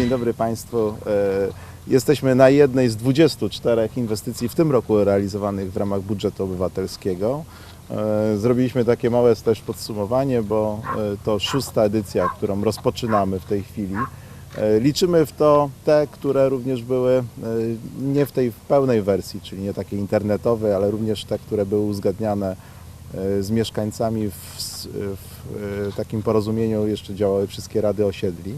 Dzień dobry Państwu. E, Jesteśmy na jednej z 24 inwestycji w tym roku realizowanych w ramach budżetu obywatelskiego. E, Zrobiliśmy takie małe też podsumowanie, bo e, to szósta edycja, którą rozpoczynamy w tej chwili. Liczymy w to te, które również były nie w tej pełnej wersji, czyli nie takie internetowe, ale również te, które były uzgadniane z mieszkańcami w, w takim porozumieniu jeszcze działały wszystkie rady osiedli.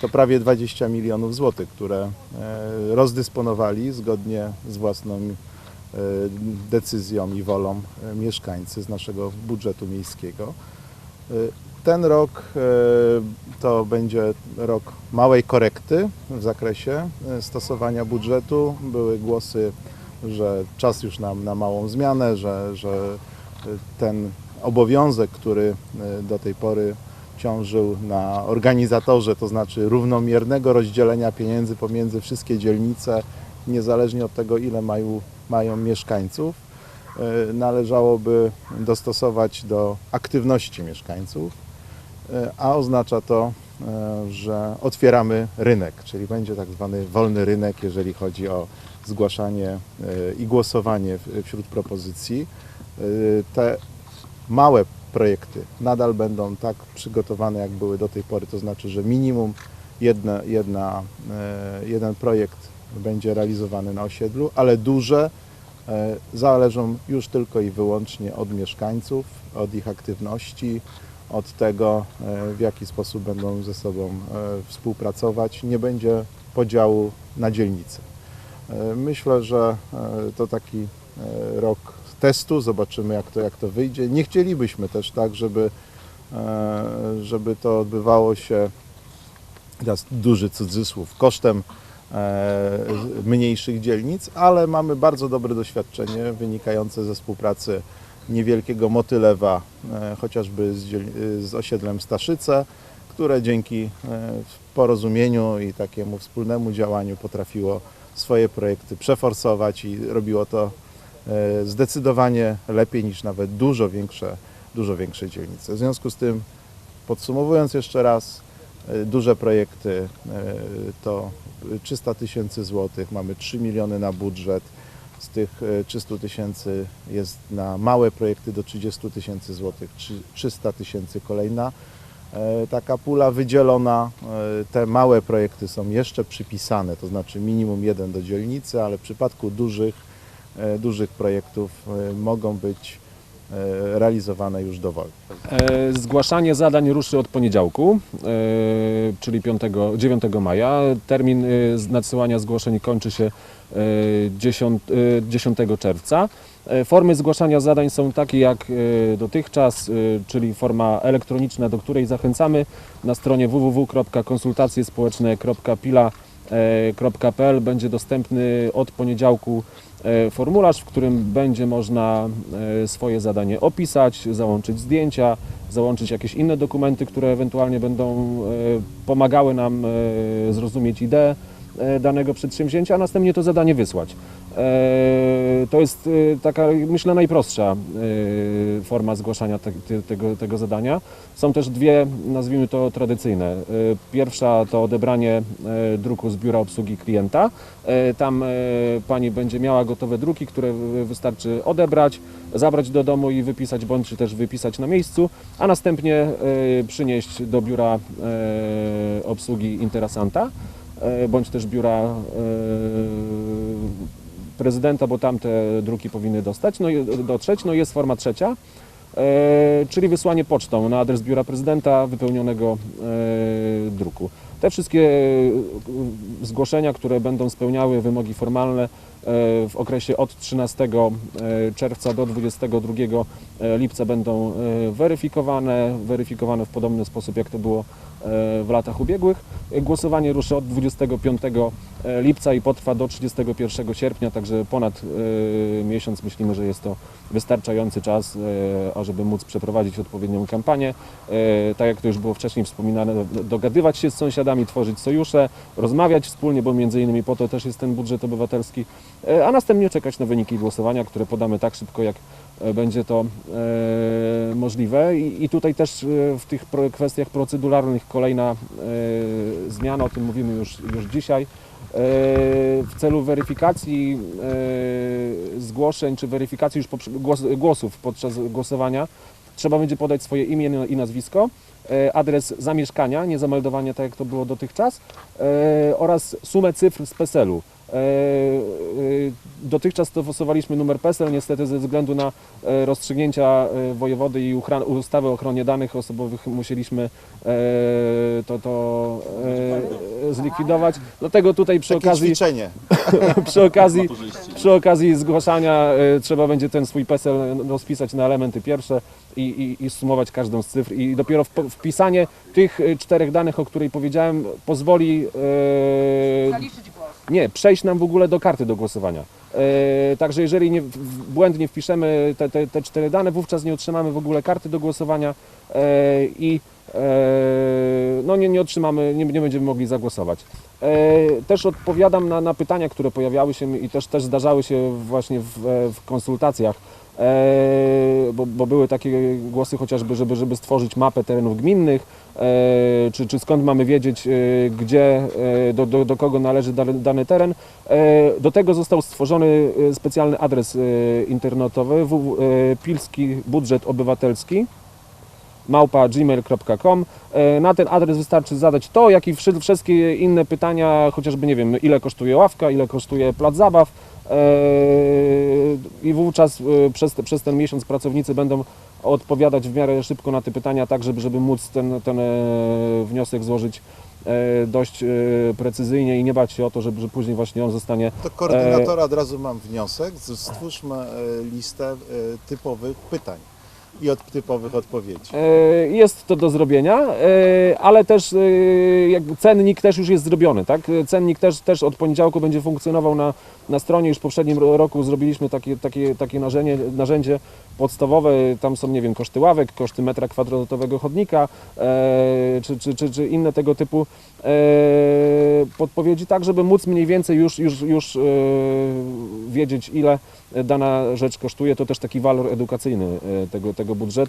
To prawie 20 milionów złotych, które e, rozdysponowali zgodnie z własną e, decyzją i wolą e, mieszkańcy z naszego budżetu miejskiego. Ten rok to będzie rok małej korekty w zakresie stosowania budżetu. Były głosy, że czas już nam na małą zmianę, że, że ten obowiązek, który do tej pory ciążył na organizatorze, to znaczy równomiernego rozdzielenia pieniędzy pomiędzy wszystkie dzielnice, niezależnie od tego, ile mają, mają mieszkańców, e, należałoby dostosować do aktywności mieszkańców, e, a oznacza to, e, że otwieramy rynek, czyli będzie tak zwany wolny rynek, jeżeli chodzi o zgłaszanie i głosowanie wśród propozycji. Te małe projekty nadal będą tak przygotowane, jak były do tej pory, to znaczy, że minimum jedna, jedna, jeden projekt będzie realizowany na osiedlu, ale duże e, zależą już tylko i wyłącznie od mieszkańców, od ich aktywności, od tego, e, w jaki sposób będą ze sobą e, współpracować. Nie będzie podziału na dzielnice. Myślę, że to taki rok testu, zobaczymy jak to, jak to wyjdzie. Nie chcielibyśmy też tak, żeby, e, żeby to odbywało się, teraz duży cudzysłów, kosztem e, mniejszych dzielnic, ale mamy bardzo dobre doświadczenie wynikające ze współpracy niewielkiego Motylewa, e, chociażby z, z osiedlem Staszyce, które dzięki porozumieniu i takiemu wspólnemu działaniu potrafiło swoje projekty przeforsować i robiło to zdecydowanie lepiej niż nawet dużo większe, dużo większe dzielnice. W związku z tym, podsumowując jeszcze raz, e, duże projekty e, to 300 tysięcy złotych, mamy 3 miliony na budżet, z tych e, 300 tysięcy jest na małe projekty do 30 tysięcy złotych, trzy- 300 tysięcy kolejna e, taka pula wydzielona. E, Te małe projekty są jeszcze przypisane, to znaczy minimum jeden do dzielnicy, ale w przypadku dużych, e, dużych projektów e, mogą być e, realizowane już dowolnie. E, Zgłaszanie zadań ruszy od poniedziałku, e, czyli 5, 9 maja. Termin e, nadsyłania zgłoszeń kończy się e, 10, e, 10 czerwca. E, Formy zgłaszania zadań są takie jak e, dotychczas, e, czyli forma elektroniczna, do której zachęcamy na stronie www.konsultacjespołeczne.pila.pl będzie dostępny od poniedziałku e, formularz, w którym będzie można e, swoje zadanie opisać, załączyć zdjęcia, załączyć jakieś inne dokumenty, które ewentualnie będą e, pomagały nam e, zrozumieć ideę e, danego przedsięwzięcia, a następnie to zadanie wysłać. E, To jest e, taka, myślę, najprostsza e, forma zgłaszania te, te, tego, tego zadania. Są też dwie, nazwijmy to tradycyjne. Pierwsza to odebranie druku z biura obsługi klienta. Tam pani będzie miała gotowe druki, które wy- wystarczy odebrać, zabrać do domu i wypisać, bądź też wypisać na miejscu, a następnie przynieść do biura obsługi interesanta, bądź też biura prezydenta, bo tam te druki powinny dostać, no dotrzeć. No i jest forma trzecia, e, czyli wysłanie pocztą na adres biura prezydenta wypełnionego e, druku. Te wszystkie e, zgłoszenia, które będą spełniały wymogi formalne w okresie od 13 e, czerwca do 22 e, lipca będą weryfikowane, weryfikowane w podobny sposób jak to było w latach ubiegłych. E, Głosowanie ruszy od 25 e, lipca i potrwa do 31 sierpnia, także ponad e, miesiąc myślimy, że jest to wystarczający czas, e, ażeby móc przeprowadzić odpowiednią kampanię. E, Tak jak to już było wcześniej wspominane, dogadywać się z sąsiadami, tworzyć sojusze, rozmawiać wspólnie, bo między innymi po to też jest ten budżet obywatelski, e, a następnie czekać na wyniki głosowania, które podamy tak szybko, jak e, będzie to e, możliwe. I, tutaj też e, w tych kwestiach proceduralnych kolejna e, zmiana, o tym mówimy już, już dzisiaj. E, W celu weryfikacji e, zgłoszeń czy weryfikacji już głosów podczas głosowania trzeba będzie podać swoje imię i nazwisko, e, adres zamieszkania, nie zameldowania tak jak to było dotychczas e, oraz sumę cyfr z PESEL-u. Dotychczas stosowaliśmy numer PESEL, niestety ze względu na e, rozstrzygnięcia e, wojewody i ustawy o ochronie danych osobowych musieliśmy e, to, to zlikwidować. Dlatego tutaj przy Takie okazji ćwiczenie. przy okazji, przy okazji zgłaszania trzeba będzie ten swój PESEL rozpisać na elementy pierwsze i, i, i sumować każdą z cyfr i dopiero wp- wpisanie tych czterech danych, o której powiedziałem, pozwoli Zaliczyć głos. nie, przejść nam w ogóle do karty do głosowania. E, także jeżeli nie, błędnie wpiszemy te, te, te cztery dane, wówczas nie otrzymamy w ogóle karty do głosowania e, i e, no nie, nie otrzymamy, nie, nie będziemy mogli zagłosować. Też odpowiadam na, na pytania, które pojawiały się i też, też zdarzały się właśnie w, w konsultacjach. E, bo, bo były takie głosy chociażby, żeby, żeby stworzyć mapę terenów gminnych, e, czy, czy skąd mamy wiedzieć, e, gdzie, do, do, do kogo należy dany, teren. Do tego został stworzony specjalny adres internetowy Pilski Budżet Obywatelski małpa gmail.com. Na ten adres wystarczy zadać to, jak i wszy- wszystkie inne pytania, chociażby nie wiem, ile kosztuje ławka, ile kosztuje plac zabaw. E, I wówczas e, przez, przez ten miesiąc pracownicy będą odpowiadać w miarę szybko na te pytania, tak żeby, żeby móc ten, ten e, wniosek złożyć e, dość precyzyjnie i nie bać się o to, że, że później właśnie on zostanie Do koordynatora od razu mam wniosek. Stwórzmy listę typowych pytań i od typowych odpowiedzi. E, Jest to do zrobienia, e, ale też e, cennik też już jest zrobiony, tak? Cennik też, też od poniedziałku będzie funkcjonował na, na stronie. Już w poprzednim ro- roku zrobiliśmy takie, takie, takie narzędzie, narzędzie podstawowe. Tam są, nie wiem, koszty ławek, koszty metra kwadratowego chodnika, czy, czy, czy, czy inne tego typu podpowiedzi, tak żeby móc mniej więcej już, już, już wiedzieć, ile dana rzecz kosztuje. To też taki walor edukacyjny tego, tego budżetu.